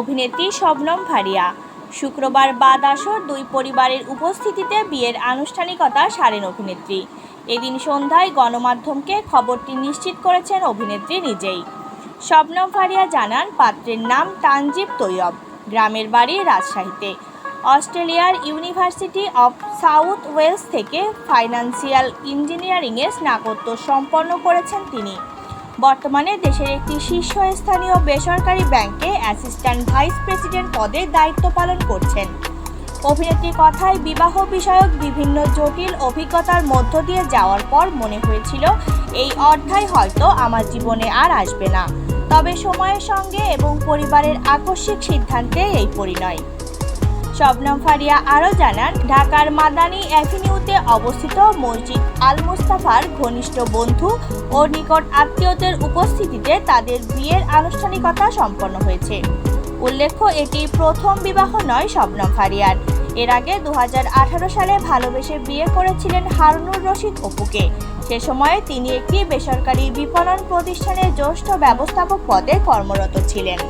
অভিনেত্রী শবনম ভারিয়া। শুক্রবার বাদ আসর দুই পরিবারের উপস্থিতিতে বিয়ের আনুষ্ঠানিকতা সারেন অভিনেত্রী। এদিন সন্ধ্যায় গণমাধ্যমকে খবরটি নিশ্চিত করেছেন অভিনেত্রী নিজেই। শবনম ফারিয়া জানান, পাত্রের নাম তানজিব তৈয়ব, গ্রামের বাড়ি রাজশাহীতে। অস্ট্রেলিয়ার ইউনিভার্সিটি অফ সাউথ ওয়েলস থেকে ফাইন্যান্সিয়াল ইঞ্জিনিয়ারিংয়ে স্নাতকোত্তর সম্পন্ন করেছেন তিনি। বর্তমানে দেশের একটি শীর্ষস্থানীয় বেসরকারি ব্যাংকে অ্যাসিস্ট্যান্ট ভাইস প্রেসিডেন্ট পদে দায়িত্ব পালন করছেন। অভিনেত্রীর কথায় বিবাহ বিষয়ক বিভিন্ন জটিল অভিজ্ঞতার মধ্য দিয়ে যাওয়ার পর মনে হয়েছিল, এই অধ্যায় হয়তো আমার জীবনে আর আসবে না। তবে সময়ের সঙ্গে এবং পরিবারের আকস্মিক সিদ্ধান্তে এই পরিণয়। শবনম ফারিয়া আরও জানান, ঢাকার মাদানী অ্যাভিনিউতে অবস্থিত মসজিদ আল মুস্তাফার ঘনিষ্ঠ বন্ধু ও নিকট আত্মীয়দের উপস্থিতিতে তাদের বিয়ের আনুষ্ঠানিকতা সম্পন্ন হয়েছে। উল্লেখ্য, এটি প্রথম বিবাহ নয় শবনম ফারিয়ার। এর আগে দু হাজার আঠারো সালে ভালোবেসে বিয়ে করেছিলেন হারুনুর রশিদ অপুকে। সে সময়ে তিনি একটি বেসরকারি বিপণন প্রতিষ্ঠানের জ্যেষ্ঠ ব্যবস্থাপক পদে কর্মরত ছিলেন।